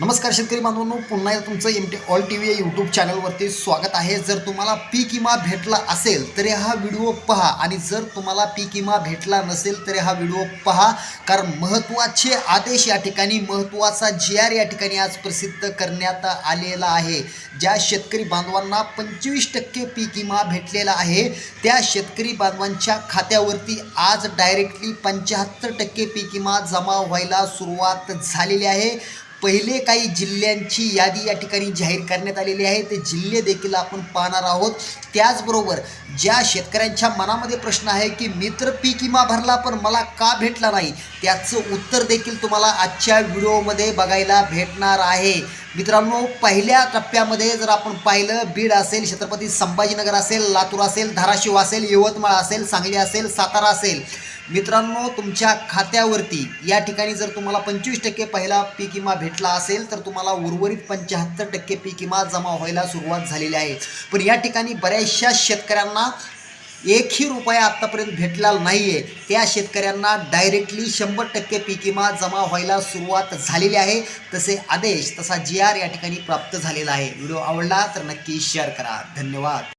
नमस्कार शेतकरी बांधवांनो पुन्हा एकदा तुमचं M T all T V या यूट्यूब चॅनलवरती स्वागत आहे. जर तुम्हाला पीक विमा भेटला असेल तर हा व्हिडिओ पहा. आणि जर तुम्हाला पीक विमा भेटला नसेल तर हा व्हिडिओ पहा. कारण महत्त्वाचे आदेश या ठिकाणी महत्त्वाचा जी आर या ठिकाणी आज प्रसिद्ध करण्यात आलेला आहे. ज्या शेतकरी बांधवांना पंचवीस टक्के पीक विमा भेटलेला आहे त्या शेतकरी बांधवांच्या खात्यावरती आज डायरेक्टली पंच्याहत्तर टक्के पीक विमा जमा व्हायला सुरुवात झालेली आहे. पहिले काही जिल्ह्यांची यादी या ठिकाणी जाहीर करण्यात आलेली आहे. ते जिल्हे देखील आपण पाहणार आहोत. त्याचबरोबर ज्या शेतकऱ्यांच्या मनामध्ये प्रश्न आहे की मी तर पीक विमा भरला पण मला का भेटला नाही? त्याचं उत्तर देखील तुम्हाला आजच्या व्हिडिओमध्ये बघायला भेटणार आहे. मित्रांनो पहिल्या टप्प्यामध्ये जर आपण पाहिलं बीड असेल छत्रपती संभाजीनगर असेल लातूर असेल धाराशिव असेल यवतमाळ असेल सांगली असेल सातारा असेल मित्रांनो तुमच्या खात्यावरती या ठिकाणी जर तुम्हाला पंचवीस टक्के पहिला पीक विमा भेटला असेल तर तुम्हाला उर्वरित पंच्याहत्तर टक्के पीक विमा जमा व्हायला सुरुवात झालेली आहे. पण या ठिकाणी बऱ्याचशा शेतकऱ्यांना एकही रुपया आत्तापर्यंत भेटला नाही आहे त्या शेतकऱ्यांना डायरेक्टली शंभर टक्के पीक जमा व्हायला सुरुवात झालेली आहे. तसे आदेश तसा जी आर या ठिकाणी प्राप्त झालेला आहे. व्हिडिओ आवडला तर नक्की शेअर करा. धन्यवाद.